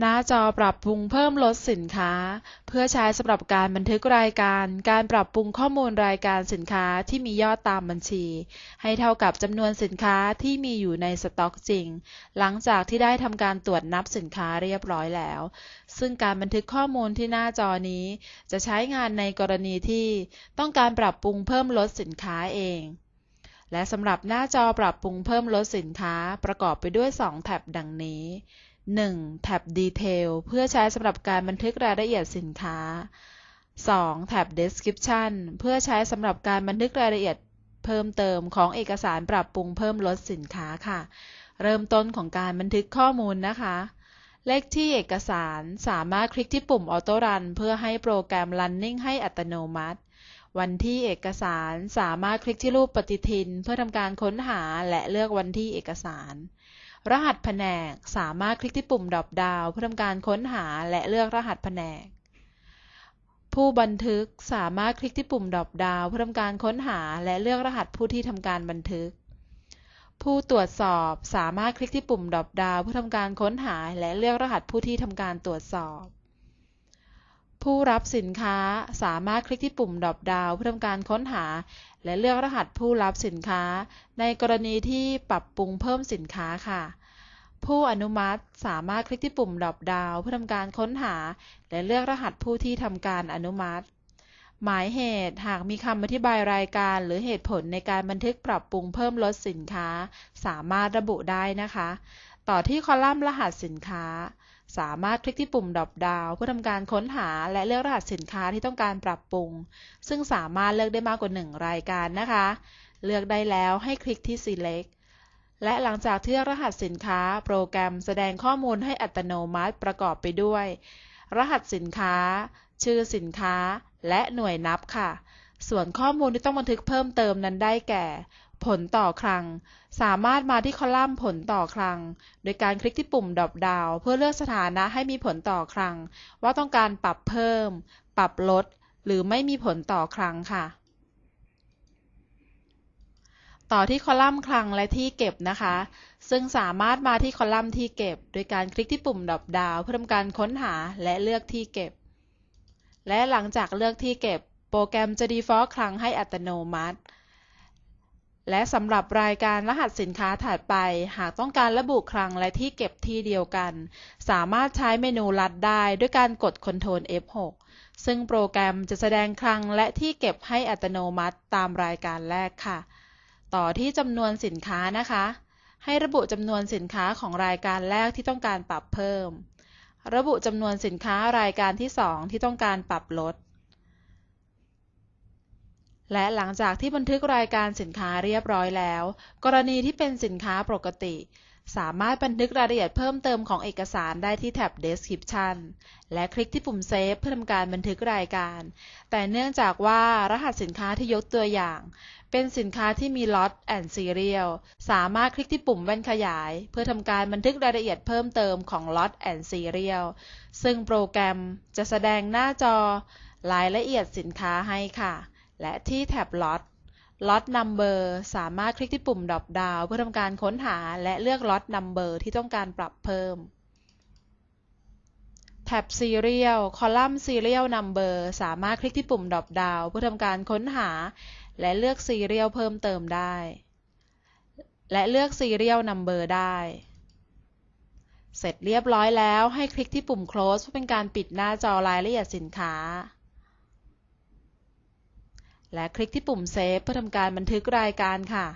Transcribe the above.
หน้าจอปรับปรุงเพิ่มลดสินค้า เพื่อใช้สำหรับการบันทึกรายการ การปรับปรุงข้อมูลรายการสินค้าที่มียอดตามบัญชี ให้เท่ากับจำนวนสินค้าที่มีอยู่ในสต็อกจริง หลังจากที่ได้ทำการตรวจนับสินค้าเรียบร้อยแล้ว ซึ่งการบันทึกข้อมูลที่หน้าจอนี้ จะใช้งานในกรณีที่ต้องการปรับปรุงเพิ่มลดสินค้าเองและสำหรับหน้าจอปรับปรุงเพิ่มลดสินค้าประกอบไปด้วย 2 แท็บดังนี้ 1. แท็บ Detail เพื่อใช้สำหรับการบันทึกรายละเอียดสินค้า 2. แท็บ Description เพื่อใช้สำหรับการบันทึกรายละเอียดเพิ่มเติมของเอกสารปรับปรุงเพิ่มลดสินค้าค่ะ เริ่มต้นของการบันทึกข้อมูลนะคะ เลขที่เอกสารสามารถคลิกที่ปุ่ม Auto Run เพื่อให้โปรแกรม Running ให้อัตโนมัติ วันที่เอกสารสามารถคลิกที่รูปปฏิทิน เพื่อทำการค้นหาและเลือกวันที่เอกสาร รหัสแผนก สามารถคลิกที่ปุ่มดรอปดาวเพื่อทำการค้นหาและเลือกรหัสแผนก ผู้บันทึกสามารถคลิกที่ปุ่มดรอปดาวเพื่อทำการค้นหาและเลือกรหัสผู้ที่ทำการบันทึก ผู้ตรวจสอบสามารถคลิกที่ปุ่มดรอปดาวเพื่อทำการค้นหาและเลือกรหัสผู้ที่ทำการตรวจสอบ ผู้รับสินค้าสามารถคลิกที่ปุ่มดรอปดาวเพื่อทำการค้นหา และเลือกรหัสผู้รับสินค้า ในกรณีที่ปรับปรุงเพิ่มสินค้าค่ะ ผู้อนุมัติสามารถคลิกที่ปุ่มดรอปดาวเพื่อทำการค้นหา และเลือกรหัสผู้ที่ทำการอนุมัติ หมายเหตุหากมีคำอธิบายรายการ หรือเหตุผลในการบันทึกปรับปรุงเพิ่มลดสินค้า สามารถระบุได้นะคะ ต่อที่คอลัมน์รหัสสินค้า สามารถคลิกที่ปุ่มดรอปดาวเพื่อทำการค้นหาและเลือกรหัสสินค้าที่ต้องการปรับปรุง ซึ่งสามารถเลือกได้มากกว่า 1 รายการนะคะ เลือกได้แล้วให้คลิกที่ select และหลังจากที่เลือกรหัสสินค้า โปรแกรมแสดงข้อมูลให้อัตโนมัติประกอบไปด้วย รหัสสินค้า ชื่อสินค้า และหน่วยนับค่ะ ส่วนข้อมูลที่ต้องบันทึกเพิ่มเติมนั้นได้แก่ ผลต่อครั้ง สามารถมาที่คอลัมน์ผลต่อครั้ง โดยการคลิกที่ปุ่มดรอปดาวเพื่อเลือกสถานะให้มีผลต่อครั้ง ว่าต้องการปรับเพิ่ม ปรับลด หรือไม่มีผลต่อครั้งค่ะ ต่อที่คอลัมน์คลังและที่เก็บนะคะ ซึ่งสามารถมาที่คอลัมน์ที่เก็บ โดยการคลิกที่ปุ่มดรอปดาวเพื่อทำการค้นหาและเลือกที่เก็บ และหลังจากเลือกที่เก็บ โปรแกรมจะ default คลังให้อัตโนมัติ และสำหรับรายการรหัสสินค้าถัดไป หากต้องการระบุคลังและที่เก็บที่เดียวกัน สามารถใช้เมนูลัดได้ด้วยการกด Ctrl F6 ซึ่งโปรแกรมจะแสดงคลังและที่เก็บให้อัตโนมัติตามรายการแรกค่ะ ต่อที่จำนวนสินค้านะคะ ให้ระบุจำนวนสินค้าของรายการแรกที่ต้องการปรับเพิ่ม ระบุจำนวนสินค้ารายการที่ 2 ที่ต้องการปรับลด และหลังจากที่บันทึกรายการสินค้าเรียบร้อยแล้ว กรณีที่เป็นสินค้าปกติ สามารถบันทึกรายละเอียดเพิ่มเติมของเอกสารได้ที่แท็บ Description และคลิกที่ปุ่ม Save เพื่อทำการบันทึกรายการ แต่เนื่องจากว่ารหัสสินค้าที่ยกตัวอย่าง เป็นสินค้าที่มี Lot and Serial สามารถคลิกที่ปุ่มแว่นขยาย เพื่อทำการบันทึกรายละเอียดเพิ่มเติมของ Lot and Serial ซึ่งโปรแกรมจะแสดงหน้าจอรายละเอียดสินค้าให้ค่ะ และที่แท็บ Lot Lot Number สามารถคลิกที่ปุ่มดรอปดาวเพื่อทำการค้นหาและเลือก Lot Number ที่ต้องการปรับเพิ่ม แท็บ Serial คอลัมน์ Serial Number สามารถคลิกที่ปุ่มดรอปดาวเพื่อทำการค้นหา และเลือก Serial เพิ่มเติมได้ และเลือก Serial Number ได้ เสร็จเรียบร้อยแล้วให้คลิกที่ปุ่ม Close เพื่อเป็นการปิดหน้าจอรายละเอียดสินค้า และคลิกที่ปุ่มเซฟเพื่อทำการบันทึกรายการค่ะ